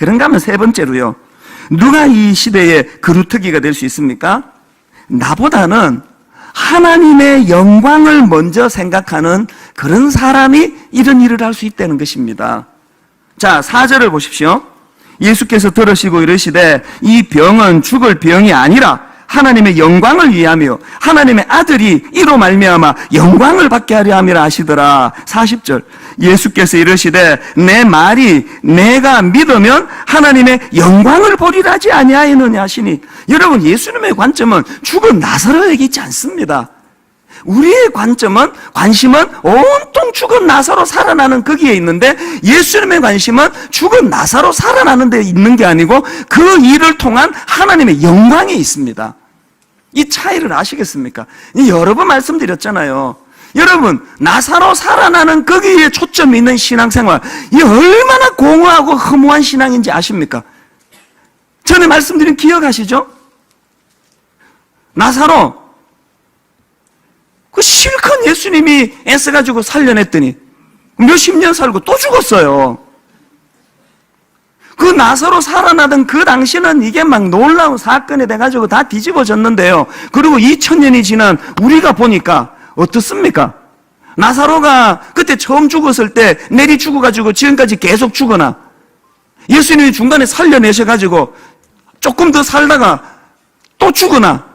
그런가 하면 세 번째로요. 누가 이 시대의 그루터기가 될 수 있습니까? 나보다는 하나님의 영광을 먼저 생각하는 그런 사람이 이런 일을 할 수 있다는 것입니다. 자, 4절을 보십시오. 예수께서 들으시고 이르시되 이 병은 죽을 병이 아니라 하나님의 영광을 위하며 하나님의 아들이 이로 말미암아 영광을 받게 하려 함이라 하시더라. 40절. 예수께서 이르시되 내 말이 내가 믿으면 하나님의 영광을 보리라 하지 아니하였느냐 하시니 여러분 예수님의 관점은 죽은 나사로에게 있지 않습니다. 우리의 관점은 관심은 온통 죽은 나사로 살아나는 거기에 있는데 예수님의 관심은 죽은 나사로 살아나는 데 있는 게 아니고 그 일을 통한 하나님의 영광에 있습니다. 이 차이를 아시겠습니까? 여러 번 말씀드렸잖아요. 여러분, 나사로 살아나는 거기에 초점이 있는 신앙생활, 이 얼마나 공허하고 허무한 신앙인지 아십니까? 전에 말씀드린 기억하시죠? 나사로, 그 실컷 예수님이 애써가지고 살려냈더니 몇십 년 살고 또 죽었어요. 그 나사로 살아나던 그 당시는 이게 막 놀라운 사건이 돼가지고 다 뒤집어졌는데요. 그리고 2000년이 지난 우리가 보니까 어떻습니까? 나사로가 그때 처음 죽었을 때 내리 죽어가지고 지금까지 계속 죽어나 예수님이 중간에 살려내셔가지고 조금 더 살다가 또 죽어나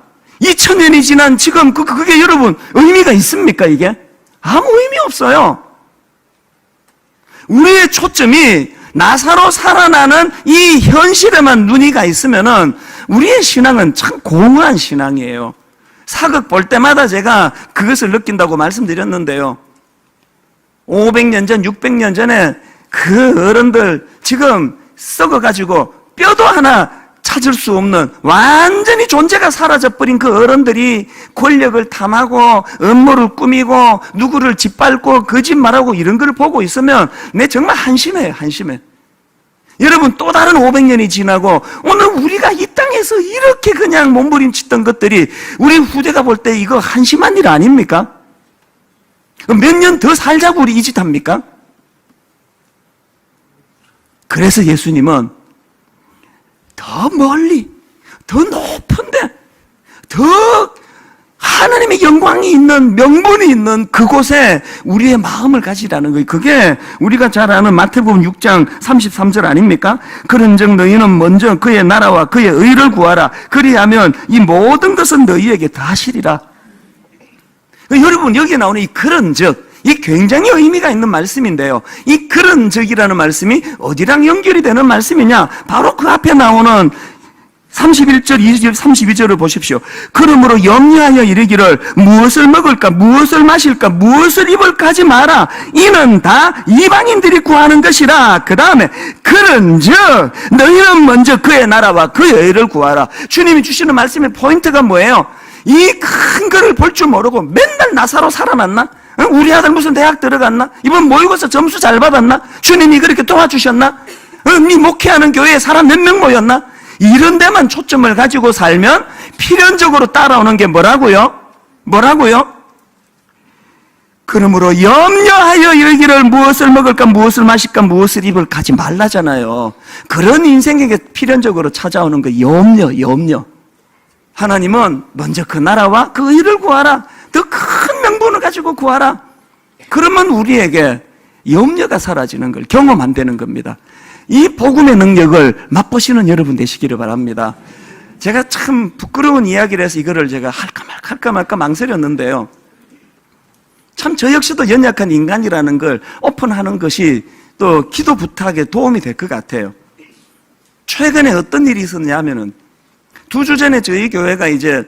2000년이 지난 지금 그, 그게 여러분 의미가 있습니까 이게? 아무 의미 없어요. 우리의 초점이 나사로 살아나는 이 현실에만 눈이 가 있으면은 우리의 신앙은 참 공허한 신앙이에요. 사극 볼 때마다 제가 그것을 느낀다고 말씀드렸는데요. 500년 전, 600년 전에 그 어른들 지금 썩어가지고 뼈도 하나 찾을 수 없는 완전히 존재가 사라져버린 그 어른들이 권력을 탐하고 음모를 꾸미고 누구를 짓밟고 거짓말하고 이런 걸 보고 있으면 내 정말 한심해요, 한심해. 여러분 또 다른 500년이 지나고 오늘 우리가 이 땅에서 이렇게 그냥 몸부림치던 것들이 우리 후대가 볼 때 이거 한심한 일 아닙니까? 몇 년 더 살자고 우리 이 짓 합니까? 그래서 예수님은 더 멀리, 더 높은데, 더 하나님의 영광이 있는, 명분이 있는 그곳에 우리의 마음을 가지라는 거예요. 그게 우리가 잘 아는 마태복음 6장 33절 아닙니까? 그런즉 너희는 먼저 그의 나라와 그의 의를 구하라. 그리하면 이 모든 것은 너희에게 다 하시리라. 여러분, 여기에 나오는 이 그런즉, 이 굉장히 의미가 있는 말씀인데요. 이 그런즉이라는 말씀이 어디랑 연결이 되는 말씀이냐? 바로 그 앞에 나오는 31절, 20절, 32절을 보십시오. 그러므로 염려하여 이르기를 무엇을 먹을까, 무엇을 마실까, 무엇을 입을까 하지 마라. 이는 다 이방인들이 구하는 것이라. 그 다음에 그런 즉 너희는 먼저 그의 나라와 그의 의를 구하라. 주님이 주시는 말씀의 포인트가 뭐예요? 이 큰 거를 볼 줄 모르고 맨날 나사로 살아났나? 어? 우리 아들 무슨 대학 들어갔나? 이번 모의고사 점수 잘 받았나? 주님이 그렇게 도와주셨나? 어, 네 목회하는 교회에 사람 몇 명 모였나? 이런 데만 초점을 가지고 살면 필연적으로 따라오는 게 뭐라고요? 뭐라고요? 그러므로 염려하여 이르기를 무엇을 먹을까, 무엇을 마실까, 무엇을 입을까 하지 말라잖아요. 그런 인생에게 필연적으로 찾아오는 거 염려, 염려. 하나님은 먼저 그 나라와 그 의를 구하라. 더큰 명분을 가지고 구하라. 그러면 우리에게 염려가 사라지는 걸 경험한다는 겁니다. 이 복음의 능력을 맛보시는 여러분 되시기를 바랍니다. 제가 참 부끄러운 이야기를 해서 이거를 제가 할까 말까 할까 말까 망설였는데요. 참 저 역시도 연약한 인간이라는 걸 오픈하는 것이 또 기도 부탁에 도움이 될 것 같아요. 최근에 어떤 일이 있었냐 하면은 두 주 전에 저희 교회가 이제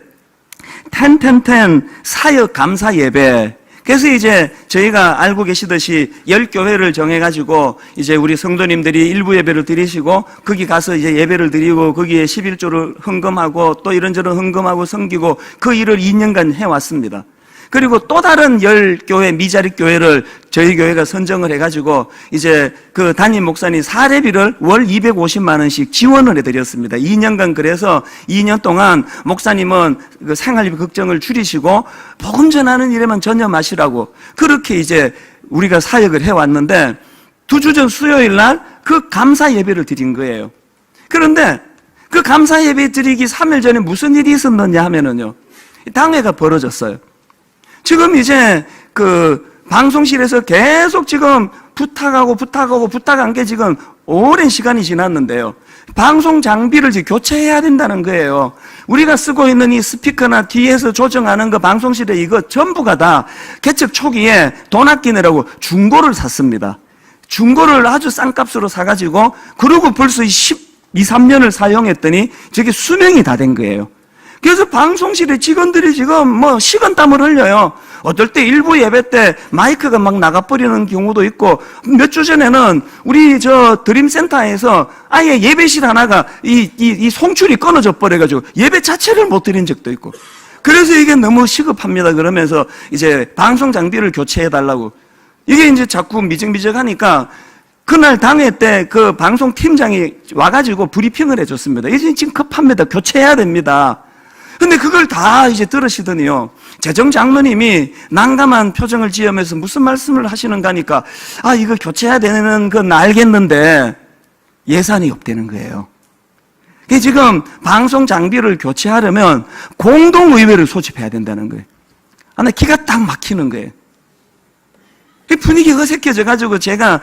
텐텐텐 사역 감사 예배 그래서 이제 저희가 알고 계시듯이 열 교회를 정해가지고 이제 우리 성도님들이 일부 예배를 드리시고 거기 가서 이제 예배를 드리고 거기에 11조를 헌금하고 또 이런저런 헌금하고 섬기고 그 일을 2년간 해왔습니다. 그리고 또 다른 열 교회 미자립 교회를 저희 교회가 선정을 해가지고 이제 그 담임 목사님 사례비를 월 250만 원씩 지원을 해드렸습니다. 2년간 그래서 2년 동안 목사님은 그 생활비 걱정을 줄이시고 복음 전하는 일에만 전념하시라고 그렇게 이제 우리가 사역을 해왔는데 두 주 전 수요일 날 그 감사 예배를 드린 거예요. 그런데 그 감사 예배 드리기 3일 전에 무슨 일이 있었느냐 하면은요. 당회가 벌어졌어요. 지금 이제 그 방송실에서 계속 지금 부탁하고 부탁하고 부탁한 게 지금 오랜 시간이 지났는데요. 방송 장비를 지금 교체해야 된다는 거예요. 우리가 쓰고 있는 이 스피커나 뒤에서 조정하는 거 방송실에 이거 전부가 다 개척 초기에 돈 아끼느라고 중고를 샀습니다. 중고를 아주 싼 값으로 사가지고 그러고 벌써 12, 3년을 사용했더니 저게 수명이 다 된 거예요. 그래서 방송실에 직원들이 지금 뭐 식은땀을 흘려요. 어떨 때 일부 예배 때 마이크가 막 나가버리는 경우도 있고 몇 주 전에는 우리 저 드림센터에서 아예 예배실 하나가 이, 이, 이 송출이 끊어져 버려가지고 예배 자체를 못 드린 적도 있고 그래서 이게 너무 시급합니다. 그러면서 이제 방송 장비를 교체해 달라고 이게 이제 자꾸 미적미적하니까 그날 당회 때 그 방송 팀장이 와가지고 브리핑을 해줬습니다. 이제 지금 급합니다. 교체해야 됩니다. 근데 그걸 다 이제 들으시더니요. 재정 장로님이 난감한 표정을 지으면서 무슨 말씀을 하시는가 하니까 아, 이거 교체해야 되는 건 알겠는데 예산이 없다는 거예요. 지금 방송 장비를 교체하려면 공동의회를 소집해야 된다는 거예요. 아, 나 기가 딱 막히는 거예요. 이 분위기 어색해져 가지고 제가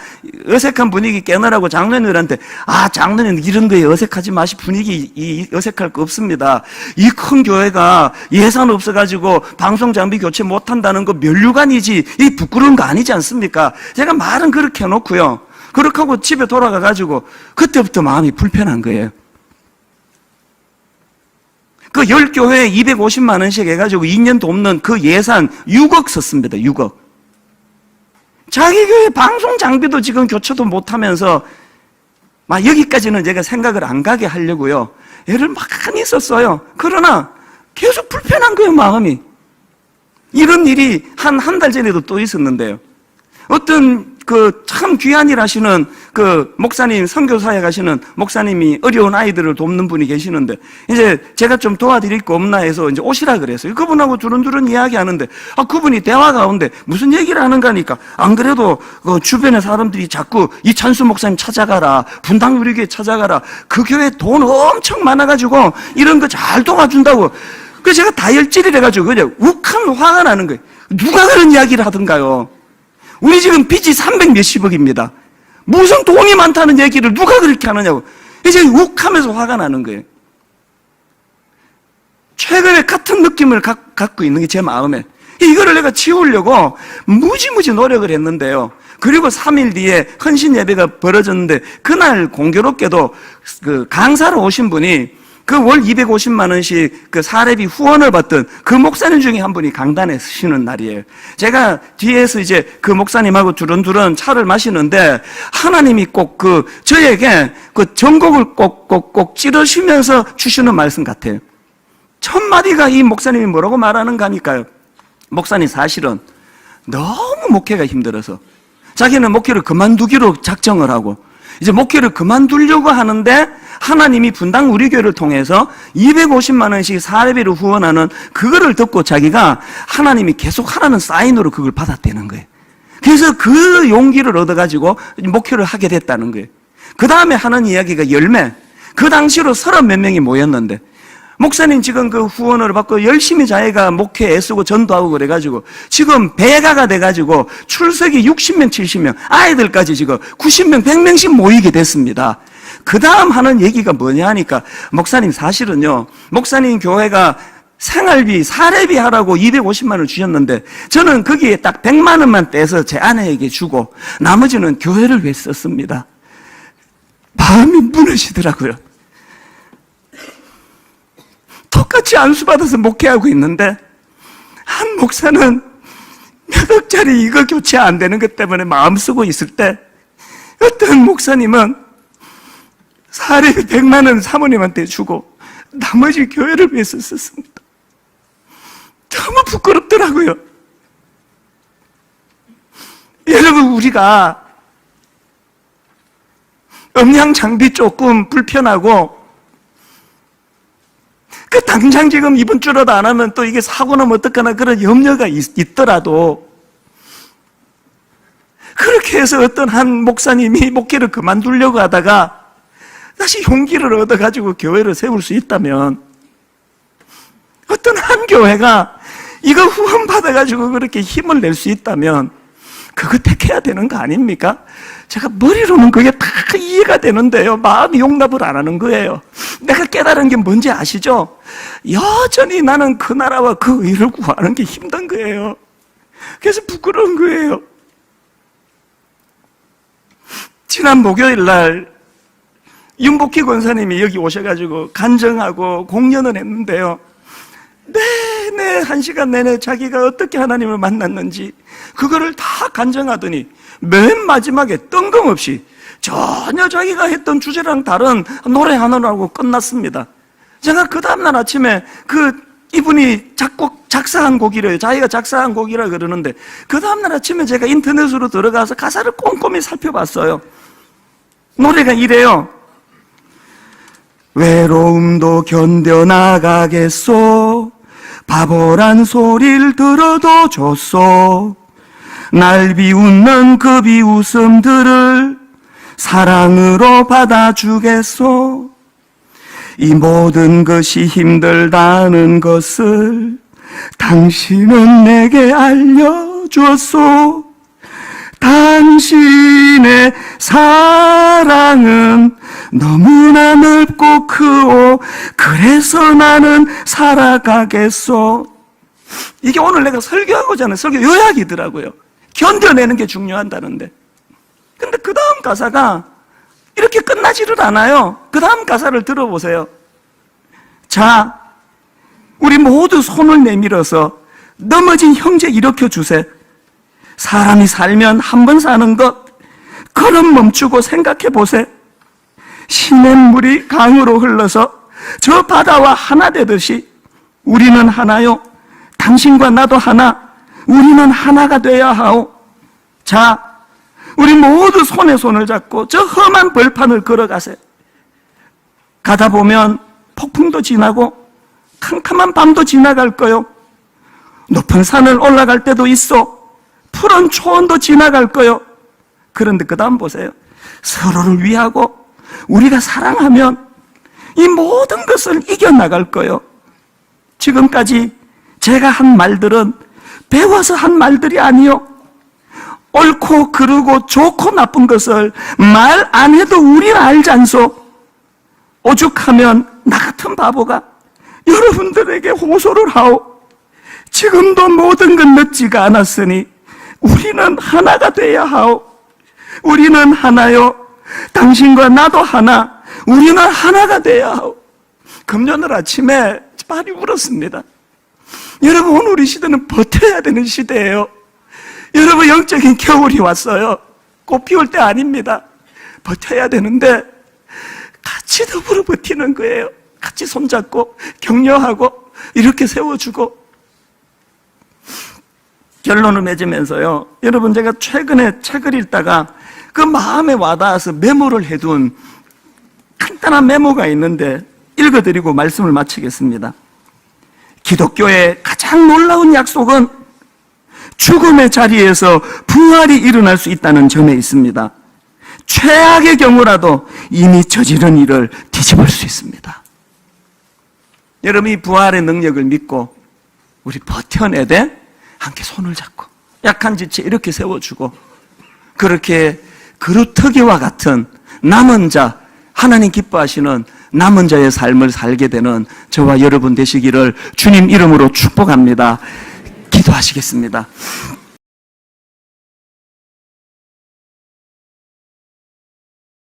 어색한 분위기 깨느라고 장로님들한테 아 장로님 이런 거에 어색하지 마시 분위기 이 어색할 거 없습니다. 이 큰 교회가 예산 없어 가지고 방송 장비 교체 못 한다는 거 면류관이지 이 부끄러운 거 아니지 않습니까? 제가 말은 그렇게 해놓고요. 그렇게 하고 집에 돌아가 가지고 그때부터 마음이 불편한 거예요. 그 열 교회에 250만 원씩 해가지고 2년 돕는 그 예산 6억 썼습니다. 6억. 자기 교회 방송 장비도 지금 교체도 못하면서 막 여기까지는 제가 생각을 안 가게 하려고요. 애를 많이 썼어요. 그러나 계속 불편한 거예요, 마음이. 이런 일이 한 한 달 전에도 또 있었는데요. 어떤 그 참 귀한 일 하시는 그 목사님 선교사에 가시는 목사님이 어려운 아이들을 돕는 분이 계시는데 이제 제가 좀 도와드릴 거 없나 해서 이제 오시라 그랬어요. 그분하고 두른두른 이야기하는데 아 그분이 대화 가운데 무슨 얘기를 하는가 하니까 안 그래도 그 주변의 사람들이 자꾸 이찬수 목사님 찾아가라 분당 우리 교회 찾아가라 그 교회 돈 엄청 많아가지고 이런 거 잘 도와준다고 그래서 제가 다혈질을 해가지고 그냥 욱하면 화가 나는 거예요. 누가 그런 이야기를 하던가요? 우리 지금 빚이 300 몇십억입니다. 무슨 돈이 많다는 얘기를 누가 그렇게 하느냐고. 이제 욱 하면서 화가 나는 거예요. 최근에 같은 느낌을 가, 갖고 있는 게 제 마음에. 이거를 내가 치우려고 무지무지 노력을 했는데요. 그리고 3일 뒤에 헌신 예배가 벌어졌는데 그날 공교롭게도 그 강사로 오신 분이 그 월 250만 원씩 그 사례비 후원을 받던 그 목사님 중에 한 분이 강단에 서시는 날이에요. 제가 뒤에서 이제 그 목사님하고 두런두런 차를 마시는데 하나님이 꼭 그 저에게 그 전곡을 꼭꼭꼭 찌르시면서 주시는 말씀 같아요. 첫 마디가 이 목사님이 뭐라고 말하는가 하니까요. 목사님 사실은 너무 목회가 힘들어서 자기는 목회를 그만두기로 작정을 하고 이제 목회를 그만두려고 하는데 하나님이 분당 우리 교회를 통해서 250만 원씩 사례비로 후원하는 그거를 듣고 자기가 하나님이 계속 하라는 사인으로 그걸 받았다는 거예요. 그래서 그 용기를 얻어가지고 목회를 하게 됐다는 거예요. 그 다음에 하는 이야기가 열매. 그 당시로 서른 몇 명이 모였는데 목사님 지금 그 후원을 받고 열심히 자기가 목회 애쓰고 전도하고 그래가지고 지금 배가가 돼가지고 출석이 60명, 70명, 아이들까지 지금 90명, 100명씩 모이게 됐습니다. 그 다음 하는 얘기가 뭐냐 하니까 목사님 사실은요, 목사님 교회가 생활비, 사례비 하라고 250만 원을 주셨는데 저는 거기에 딱 100만 원만 떼서 제 아내에게 주고 나머지는 교회를 위해 썼습니다. 마음이 무너지더라고요. 똑같이 안수받아서 목회하고 있는데 한 목사는 몇 억짜리 이거 교체 안 되는 것 때문에 마음 쓰고 있을 때 어떤 목사님은 사례비 100만 원 사모님한테 주고 나머지 교회를 위해서 썼습니다. 너무 부끄럽더라고요. 여러분 우리가 음향 장비 조금 불편하고 그 당장 지금 이번 주라도 안 하면 또 이게 사고 나면 어떡하나 그런 염려가 있, 더라도 그렇게 해서 어떤 한 목사님이 목회를 그만두려고 하다가 다시 용기를 얻어가지고 교회를 세울 수 있다면 어떤 한 교회가 이거 후원 받아가지고 그렇게 힘을 낼 수 있다면 그거 택해야 되는 거 아닙니까? 제가 머리로는 그게 다 이해가 되는데요. 마음이 용납을 안 하는 거예요. 내가 깨달은 게 뭔지 아시죠? 여전히 나는 그 나라와 그 의를 구하는 게 힘든 거예요. 그래서 부끄러운 거예요. 지난 목요일 날 윤복희 권사님이 여기 오셔가지고 간증하고 공연을 했는데요. 내내 한 시간 내내 자기가 어떻게 하나님을 만났는지 그거를 다 간증하더니 맨 마지막에 뜬금없이 전혀 자기가 했던 주제랑 다른 노래 하나로 하고 끝났습니다. 제가 그 다음날 아침에 그 이분이 작곡 작사한 곡이래요. 자기가 작사한 곡이라 그러는데 그 다음날 아침에 제가 인터넷으로 들어가서 가사를 꼼꼼히 살펴봤어요. 노래가 이래요. 외로움도 견뎌나가겠소. 바보란 소리를 들어도 좋소. 날 비웃는 그 비웃음들을 사랑으로 받아주겠소. 이 모든 것이 힘들다는 것을 당신은 내게 알려줬소. 당신의 사랑은 너무나 넓고 크오. 그래서 나는 살아가겠소. 이게 오늘 내가 설교하고자 하는 설교 요약이더라고요. 견뎌내는 게 중요한다는데. 근데 그 다음 가사가 이렇게 끝나지를 않아요. 그 다음 가사를 들어보세요. 자, 우리 모두 손을 내밀어서 넘어진 형제 일으켜 주세. 사람이 살면 한 번 사는 것, 걸음 멈추고 생각해 보세. 시냇물이 강으로 흘러서 저 바다와 하나 되듯이 우리는 하나요. 당신과 나도 하나. 우리는 하나가 돼야 하오. 자, 우리 모두 손에 손을 잡고 저 험한 벌판을 걸어가세. 가다 보면 폭풍도 지나고 캄캄한 밤도 지나갈 거요. 높은 산을 올라갈 때도 있어. 푸른 초원도 지나갈 거요. 그런데 그 다음 보세요. 서로를 위하고 우리가 사랑하면 이 모든 것을 이겨나갈 거요. 지금까지 제가 한 말들은 배워서 한 말들이 아니요. 옳고 그르고 좋고 나쁜 것을 말 안 해도 우리는 알잖소. 오죽하면 나 같은 바보가 여러분들에게 호소를 하오. 지금도 모든 건 늦지가 않았으니 우리는 하나가 돼야 하오. 우리는 하나요. 당신과 나도 하나. 우리는 하나가 돼야 하오. 금년을 아침에 많이 울었습니다. 여러분, 오늘 우리 시대는 버텨야 되는 시대예요. 여러분, 영적인 겨울이 왔어요. 꽃 피울 때 아닙니다. 버텨야 되는데, 같이 더불어 버티는 거예요. 같이 손잡고, 격려하고, 이렇게 세워주고. 결론을 맺으면서요. 여러분, 제가 최근에 책을 읽다가 그 마음에 와닿아서 메모를 해둔 간단한 메모가 있는데 읽어드리고 말씀을 마치겠습니다. 기독교의 가장 놀라운 약속은 죽음의 자리에서 부활이 일어날 수 있다는 점에 있습니다. 최악의 경우라도 이미 저지른 일을 뒤집을 수 있습니다. 여러분, 이 부활의 능력을 믿고 우리 버텨내 돼 함께 손을 잡고 약한 지체 이렇게 세워주고 그렇게 그루터기와 같은 남은 자, 하나님 기뻐하시는 남은 자의 삶을 살게 되는 저와 여러분 되시기를 주님 이름으로 축복합니다. 기도하시겠습니다.